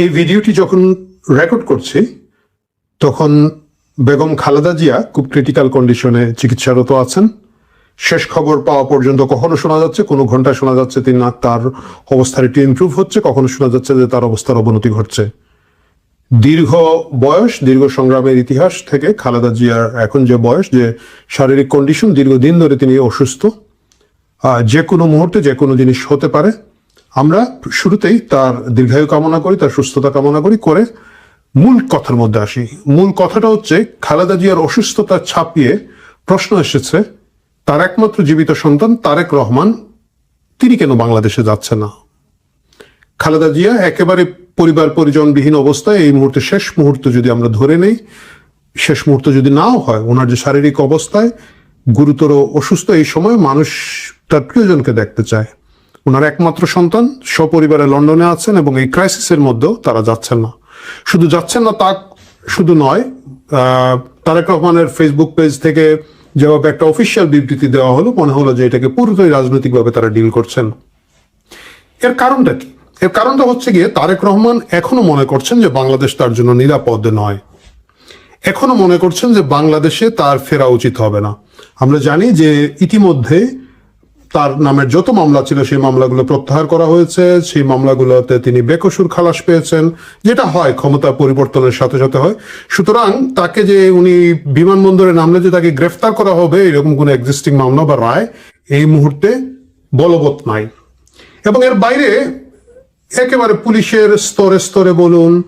এই ভিডিওটি যখন রেকর্ড করছি, তখন বেগম খালেদা জিয়া খুব ক্রিটিক্যাল কন্ডিশনে চিকিৎসারত আছেন। শেষ খবর পাওয়া পর্যন্ত কখনো শোনা যাচ্ছে, কোনো ঘন্টায় শোনা যাচ্ছে তিনি তার অবস্থার একটু ইমপ্রুভ হচ্ছে, কখনো শোনা যাচ্ছে যে তার অবস্থার অবনতি ঘটছে। দীর্ঘ বয়স, দীর্ঘ সংগ্রামের ইতিহাস থেকে খালেদা জিয়ার এখন যে বয়স, যে শারীরিক কন্ডিশন দীর্ঘদিন ধরে তিনি অসুস্থ। যে কোনো মুহূর্তে যে কোনো জিনিস হতে পারে। আমরা শুরুতেই তার দীর্ঘায়ু কামনা করি, তার সুস্থতা কামনা করি, করে মূল কথার মধ্যে আসি। মূল কথাটা হচ্ছে, খালেদা জিয়ার অসুস্থতা ছাপিয়ে প্রশ্ন এসেছে, তার একমাত্র জীবিত সন্তান তারেক রহমান, তিনি কেন বাংলাদেশে যাচ্ছে না? খালেদা জিয়া একেবারে পরিবার পরিজনবিহীন অবস্থায় এই মুহূর্তে শেষ মুহূর্ত যদি আমরা ধরে নেই, শেষ মুহূর্ত যদি নাও হয়, ওনার যে শারীরিক অবস্থায় গুরুতর অসুস্থ এই সময় মানুষ তার প্রিয়জনকে দেখতে চায়। ওনার একমাত্র সন্তান, সপরিবারে লন্ডনে আছেন এবং এই ক্রাইসিসের মধ্যেও তারা যাচ্ছেন না। শুধু যাচ্ছেন না, তা শুধু নয় তারেক রহমানের ফেসবুক পেজ থেকে যেভাবে একটা অফিসিয়াল বিবৃতি দেওয়া হলো, মনে হলো যে এটাকে পুরোটাই রাজনৈতিকভাবে তারা ডিল করছেন। এর কারণটা কি? এর কারণটা হচ্ছে গিয়ে তারেক রহমান এখনও মনে করছেন যে বাংলাদেশ তার জন্য নিরাপদ নয়। এখনও মনে করছেন যে বাংলাদেশে তার ফেরা উচিত হবে না। আমরা জানি যে ইতিমধ্যে তার নামের যত মামলা ছিল, সেই মামলাগুলো প্রত্যাহার করা হয়েছে। সেই মামলাগুলোতে তিনি বেকসুর খালাস পেয়েছেন, যেটা হয় ক্ষমতা পরিবর্তনের সাথে সাথে হয়। সুতরাং তাকে যে উনি বিমানবন্দরে নামলে যে তাকে গ্রেফতার করা হবে, এরকম কোনো এক্সিস্টিং মামলা বা রায় এই মুহূর্তে বলবৎ নাই। এবং এর বাইরে একেবারে পুলিশের স্তরে স্তরে বলুন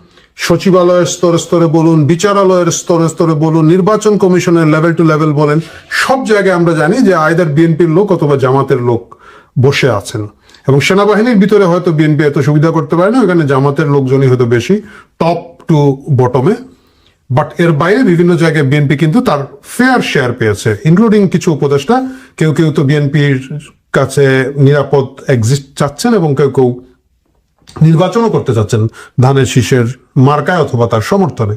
সচিবালয়ের স্তরে স্তরে বলুন, বিচারালয়ের স্তরে স্তরে বলুন, নির্বাচন কমিশনের লেভেল টু লেভেল বলেন, সব জায়গায় আমরা জানি যে আয়দার বিএনপির লোক অথবা জামাতের লোক বসে আছেন। এবং সেনাবাহিনীর ভিতরে হয়তো বিএনপি এত সুবিধা করতে পারে না, ওখানে জামাতের লোকজনই হয়তো বেশি টপ টু বটমে বাট এর বাইরে বিভিন্ন জায়গায় বিএনপি কিন্তু তার ফেয়ার শেয়ার পেয়েছে ইনক্লুডিং কিছু উপদেষ্টা। কেউ কেউ তো বিএনপির কাছে নিরাপদ এক্সিস্ট চাচ্ছেন এবং কেউ কেউ নির্বাচনও করতে চাচ্ছেন ধানের শীষের মার্কায় অথবা তার সমর্থনে।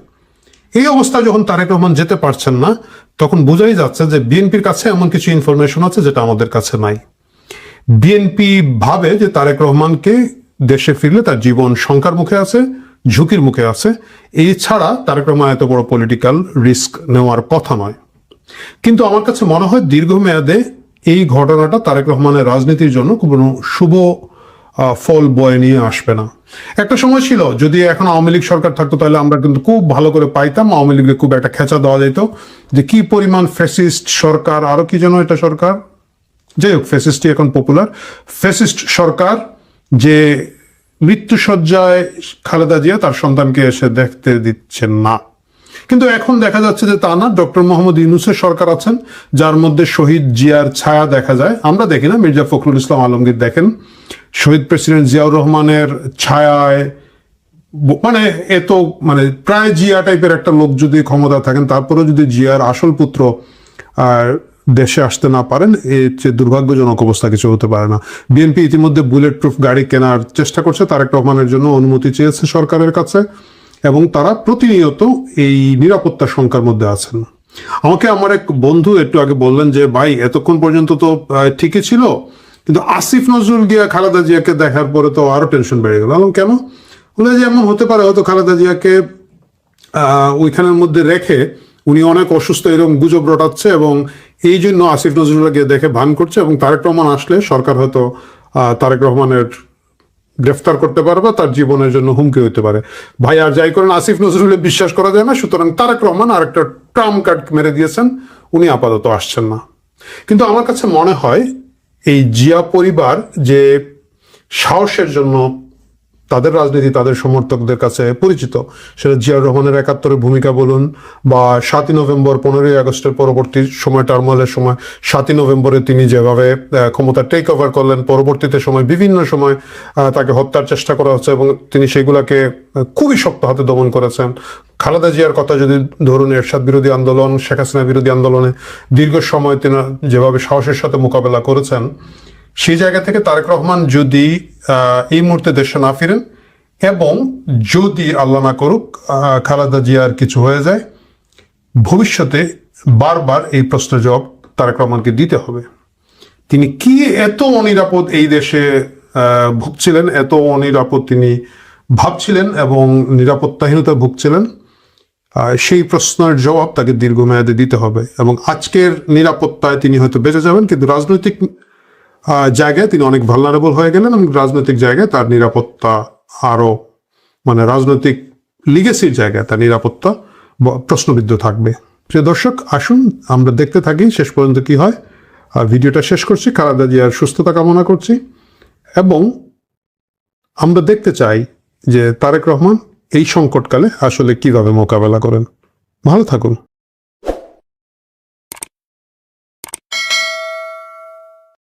এই অবস্থায় যখন তারেক রহমান যেতে পারছেন না, তখন বোঝাই যাচ্ছে যে বিএনপির কাছে এমন কিছু ইনফরমেশন আছে যেটা আমাদের কাছে নাই। বিএনপি ভাবে যে তারেক রহমানকে দেশে ফিরলে তার জীবন শঙ্কার মুখে আছে, ঝুঁকির মুখে আছে। এই ছাড়া তারেক রহমান এত বড় পলিটিক্যাল রিস্ক নেওয়ার কথা নয়। কিন্তু আমার কাছে মনে হয় দীর্ঘমেয়াদে এই ঘটনাটা তারেক রহমানের রাজনীতির জন্য কোনো শুভ ফল বয়ে নিয়ে আসবে না। একটা সময় ছিল, যদি এখন আওয়ামী লীগ সরকার থাকতো, তাহলে আমরা কিন্তু খুব ভালো করে পাইতাম। আওয়ামী লীগের খুব একটা খেঁচা দেওয়া যেত। যে কি পরিমাণ ফ্যাসিস্ট সরকার, আরও কি যেন এটা সরকার? যাই হোক, ফ্যাসিস্টই এখন পপুলার ফ্যাসিস্ট সরকার যে মৃত্যুসজ্জায় খালেদা জিয়া তার সন্তানকে এসে দেখতে দিচ্ছেন না। কিন্তু এখন দেখা যাচ্ছে যে তা না, ডক্টর মোহাম্মদ ইউনুসের সরকার আছেন, যার মধ্যে শহীদ জিয়ার ছায়া দেখা যায়। আমরা দেখি না, মির্জা ফখরুল ইসলাম আলমগীর দেখেন। শহীদ প্রেসিডেন্ট জিয়াউর রহমানের ছায়ায় মানে এত মানে প্রায় জিয়া টাইপের একটা লোক যদি ক্ষমতা থাকেন, তারপরেও যদি জিয়ার আসল পুত্র দেশে আসতে না পারেন, এর চেয়ে দুর্ভাগ্যজনক অবস্থা কিছু হতে পারে না। বিএনপি ইতিমধ্যে বুলেট প্রুফ গাড়ি কেনার চেষ্টা করছে, তারেক রহমানের জন্য অনুমতি চেয়েছে সরকারের কাছে, এবং তারা প্রতিনিয়ত এই নিরাপত্তা শঙ্কার মধ্যে আছেন। আমাকে আমার এক বন্ধু একটু আগে বললেন যে, ভাই, এতক্ষণ পর্যন্ত তো ঠিকই ছিল কিন্তু আসিফ নজরুল গিয়া খালেদা জিয়াকে দেখার পরে তো আরও টেনশন বেড়ে গেল। কেন? বলে যে এমন হতে পারে, হয়তো খালেদা জিয়াকে ওইখানের মধ্যে রেখে উনি অনেক অসুস্থ, এরকম গুজব রটাচ্ছে এবং এই জন্য আসিফ নজরুলকে দেখে ভান করছে এবং তারেক রহমান আসলে সরকার হয়তো তারেক রহমানের গ্রেফতার করতে পারবে, তার জীবনের জন্য হুমকি হতে পারে। ভাই, আর যাই করেন, আসিফ নজরুলের বিশ্বাস করা যায় না, সুতরাং তারেক রহমান আর একটা ট্রাম কার্ড মেরে দিয়েছেন, উনি আপাতত আসছেন না। কিন্তু আমার কাছে মনে হয় এই জিয়া পরিবার যে সাহসের জন্য তাদের রাজনীতি তাদের সমর্থকদের কাছে পরিচিত। সেটা জিয়াউর রহমানের একাত্তরের ভূমিকা বলুন বা সাতই নভেম্বর পনেরোই আগস্টের পরবর্তী সময় টার্মালের সময়, সাতই নভেম্বরে তিনি যেভাবে ক্ষমতা টেক ওভার করলেন, পরবর্তীতে সময় বিভিন্ন সময় তাকে হত্যার চেষ্টা করা হচ্ছে এবং তিনি সেগুলাকে খুবই শক্ত হাতে দমন করেছেন। খালেদা জিয়ার কথা যদি ধরুন, এরশাদ বিরোধী আন্দোলন, শেখ হাসিনা বিরোধী আন্দোলনে দীর্ঘ সময় তিনি যেভাবে সাহসের সাথে মোকাবেলা করেছেন সেই জায়গা থেকে তারেক রহমান যদি এই মুহূর্তে দেশে না ফিরেন এবং যদি আল্লাহ না করুক খালেদা জিয়ার কিছু হয়ে যায়, ভবিষ্যতে বারবার এই প্রশ্নের জবাব তারেক রহমানকে দিতে হবে। তিনি কি এত অনিরাপদ এই দেশে ভুগছিলেন, এত অনিরাপদ তিনি ভাবছিলেন এবং নিরাপত্তাহীনতা ভুগছিলেন? সেই প্রশ্নের জবাব তাকে দীর্ঘমেয়াদে দিতে হবে এবং আজকের নিরাপত্তায় তিনি হয়তো বেঁচে যাবেন, কিন্তু রাজনৈতিক জায়গায় তিনি অনেক ভালনারেবল হয়ে গেলেন এবং রাজনৈতিক জায়গায় তার নিরাপত্তা আরও মানে রাজনৈতিক লিগেসির জায়গায় তার নিরাপত্তা প্রশ্নবিদ্ধ থাকবে। প্রিয় দর্শক, আসুন আমরা দেখতে থাকি, শেষ পর্যন্ত কি হয়। ভিডিওটা শেষ করছি, খালেদা জিয়ার সুস্থতা কামনা করছি এবং আমরা দেখতে চাই যে তারেক রহমান এই সংকটকালে আসলে কীভাবে মোকাবেলা করেন। ভালো থাকুন।